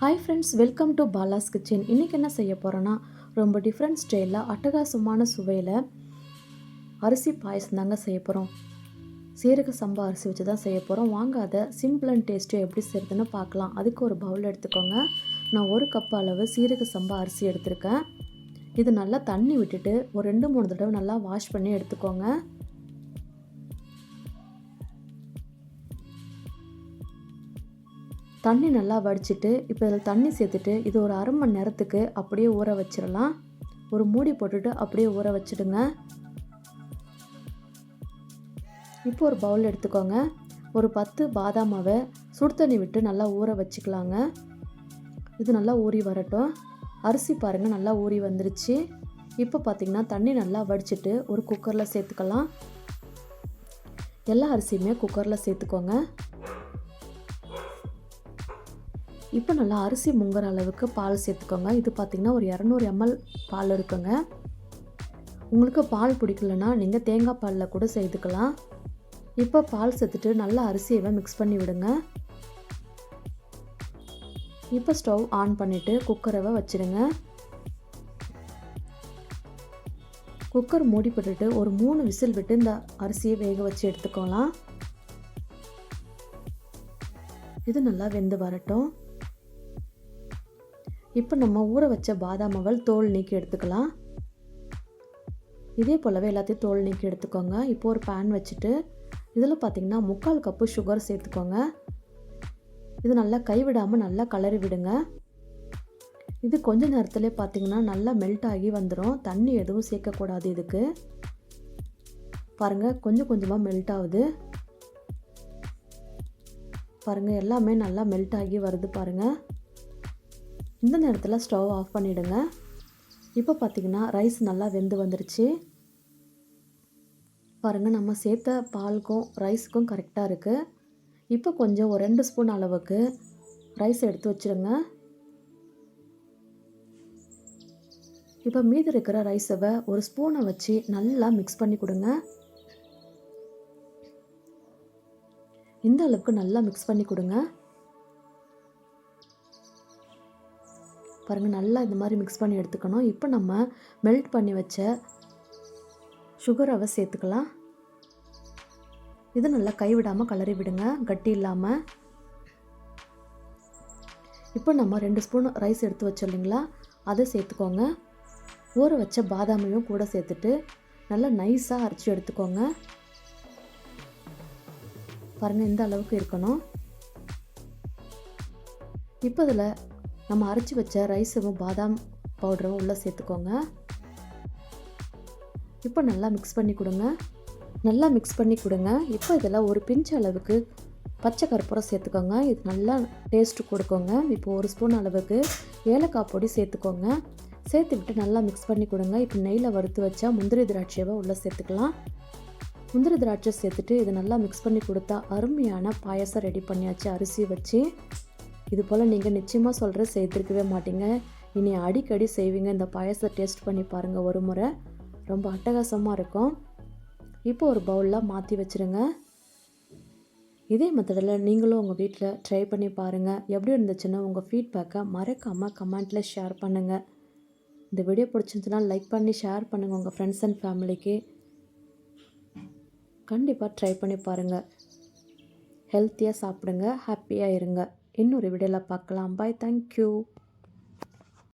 Hi friends welcome to Bala's kitchen இன்றைக்கி என்ன செய்ய போகிறோன்னா ரொம்ப டிஃப்ரெண்ட் ஸ்டைலில் அட்டகாசமான சுவையில் அரிசி பாயசம் தாங்க செய்ய போகிறோம் சீரக சம்பா அரிசி வச்சு தான் செய்ய போகிறோம் வாங்காத சிம்பிள் அண்ட் டேஸ்ட்டு எப்படி செய்கிறதுன்னு பார்க்கலாம். அதுக்கு ஒரு பவுல் எடுத்துக்கோங்க. நான் ஒரு கப் அளவு சீரக சம்பா அரிசி எடுத்திருக்கேன். இது நல்லா தண்ணி விட்டுட்டு ஒரு ரெண்டு மூணு தடவை நல்லா வாஷ் பண்ணி எடுத்துக்கோங்க. தண்ணி நல்லா வடிச்சிட்டு இப்போ இதில் தண்ணி சேர்த்துட்டு இது ஒரு அரை மணி நேரத்துக்கு அப்படியே ஊற வச்சிடலாம். ஒரு மூடி போட்டுட்டு அப்படியே ஊற வச்சிடுங்க. இப்போ ஒரு பவுல் எடுத்துக்கோங்க. ஒரு பத்து பாதாமாவை சுடு தண்ணி விட்டு நல்லா ஊற வச்சுக்கலாங்க. இது நல்லா ஊறி வரட்டும். அரிசி பாருங்கள் நல்லா ஊறி வந்துருச்சு. இப்போ பார்த்திங்கன்னா தண்ணி நல்லா வடிச்சிட்டு ஒரு குக்கரில் சேர்த்துக்கலாம். எல்லா அரிசியுமே குக்கரில் சேர்த்துக்கோங்க. இப்போ நல்லா அரிசி முங்குற அளவுக்கு பால் சேர்த்துக்கோங்க. இது பார்த்திங்கன்னா ஒரு இரநூறு எம்எல் பால் இருக்குங்க. உங்களுக்கு பால் பிடிக்கலன்னா நீங்கள் தேங்காய் பாலில் கூட சேர்த்துக்கலாம். இப்போ பால் சேர்த்துட்டு நல்லா அரிசியை மிக்ஸ் பண்ணி விடுங்க. இப்போ ஸ்டவ் ஆன் பண்ணிவிட்டு குக்கரை வச்சுருங்க. குக்கர் மூடி போட்டுட்டு ஒரு மூணு விசில் விட்டு இந்த அரிசியை வேக வச்சு எடுத்துக்கலாம். இது நல்லா வெந்து வரட்டும். இப்போ நம்ம ஊற வச்ச பாதாம் தோல் நீக்கி எடுத்துக்கலாம். இதே போலவே எல்லாத்தையும் தோல் நீக்கி எடுத்துக்கோங்க. இப்போ ஒரு பேன் வச்சுட்டு இதில் பார்த்திங்கன்னா முக்கால் கப்பு சுகர் சேர்த்துக்கோங்க. இது நல்லா கைவிடாமல் நல்லா கலரி விடுங்க. இது கொஞ்ச நேரத்தில் பார்த்திங்கன்னா நல்லா மெல்ட் ஆகி வந்துடும் தண்ணி எதுவும் சேர்க்கக்கூடாது இதுக்கு. பாருங்கள் கொஞ்சம் கொஞ்சமாக மெல்ட் ஆகுது. பாருங்கள் எல்லாமே நல்லா மெல்ட் ஆகி வருது பாருங்கள் இந்த நேரத்தில் ஸ்டவ் ஆஃப் பண்ணிவிடுங்க இப்போ பார்த்திங்கன்னா ரைஸ் நல்லா வெந்து வந்துருச்சு. பாருங்கள் நம்ம சேர்த்த பாலுக்கும் ரைஸுக்கும் கரெக்டாக இருக்குது இப்போ கொஞ்சம் ஒரு ரெண்டு ஸ்பூன் அளவுக்கு ரைஸ் எடுத்து வச்சுருங்க. இப்போ மீதி இருக்கிற ரைஸவை ஒரு ஸ்பூனை வச்சு நல்லா மிக்ஸ் பண்ணி கொடுங்க. இந்த அளவுக்கு நல்லா மிக்ஸ் பண்ணி கொடுங்க. பாருங்கள் நல்லா இந்த மாதிரி மிக்ஸ் பண்ணி எடுத்துக்கணும். இப்போ நம்ம மெல்ட் பண்ணி வச்ச சுகரவை சேர்த்துக்கலாம். இது நல்லா கைவிடாமல் கலரி விடுங்க. கட்டி இல்லாமல் இப்போ நம்ம ரெண்டு ஸ்பூன் ரைஸ் எடுத்து வச்சோம் இல்லைங்களா? அதை சேர்த்துக்கோங்க. ஊற வச்ச பாதாமையும் கூட சேர்த்துட்டு நல்லா நைஸாக அரைச்சி எடுத்துக்கோங்க. பாருங்கள் இந்த அளவுக்கு இருக்கணும். இப்போ இதில் நம்ம அரைச்சி வச்ச ரைஸும் பாதாம் பவுடரும் உள்ளே சேர்த்துக்கோங்க. இப்போ நல்லா மிக்ஸ் பண்ணி கொடுங்க. நல்லா மிக்ஸ் பண்ணி கொடுங்க. இப்போ இதில் ஒரு பிஞ்ச் அளவுக்கு பச்சை கற்பூரம் சேர்த்துக்கோங்க. இது நல்லா டேஸ்ட்டு கொடுக்கோங்க. இப்போ ஒரு ஸ்பூன் அளவுக்கு ஏலக்காய் பொடி சேர்த்துக்கோங்க. சேர்த்து விட்டு நல்லா மிக்ஸ் பண்ணி கொடுங்க. இப்போ நெய்யில் வறுத்து வச்சா முந்திரி திராட்சையை உள்ளே சேர்த்துக்கலாம். முந்திரி திராட்சை சேர்த்துட்டு இதை நல்லா மிக்ஸ் பண்ணி கொடுத்தா அருமையான பாயசம் ரெடி பண்ணியாச்சு. அரிசி வச்சு இது போல் நீங்கள் நிச்சயமாக சொல்கிற சேர்த்துருக்கவே மாட்டீங்க. இனி அடிக்கடி செய்வீங்க. இந்த பாயசத்தை டேஸ்ட் பண்ணி பாருங்கள் ஒரு முறை. ரொம்ப அட்டகாசமாக இருக்கும். இப்போ ஒரு பவுலில் மாற்றி வச்சுருங்க. இதே மெத்தடில் நீங்களும் உங்கள் வீட்டில் ட்ரை பண்ணி பாருங்கள் எப்படி இருந்துச்சுன்னா உங்கள் ஃபீட்பேக்கை மறக்காமல் கமெண்ட்டில் ஷேர் பண்ணுங்கள் இந்த வீடியோ பிடிச்சிருந்துச்சுன்னா லைக் பண்ணி ஷேர் பண்ணுங்கள் உங்கள் ஃப்ரெண்ட்ஸ் அண்ட் ஃபேமிலிக்கு கண்டிப்பாக ட்ரை பண்ணி பாருங்கள் ஹெல்த்தியாக சாப்பிடுங்க. ஹாப்பியாக இருங்க. இன்னொரு வீடியோவில் பார்க்கலாம். Bye thank you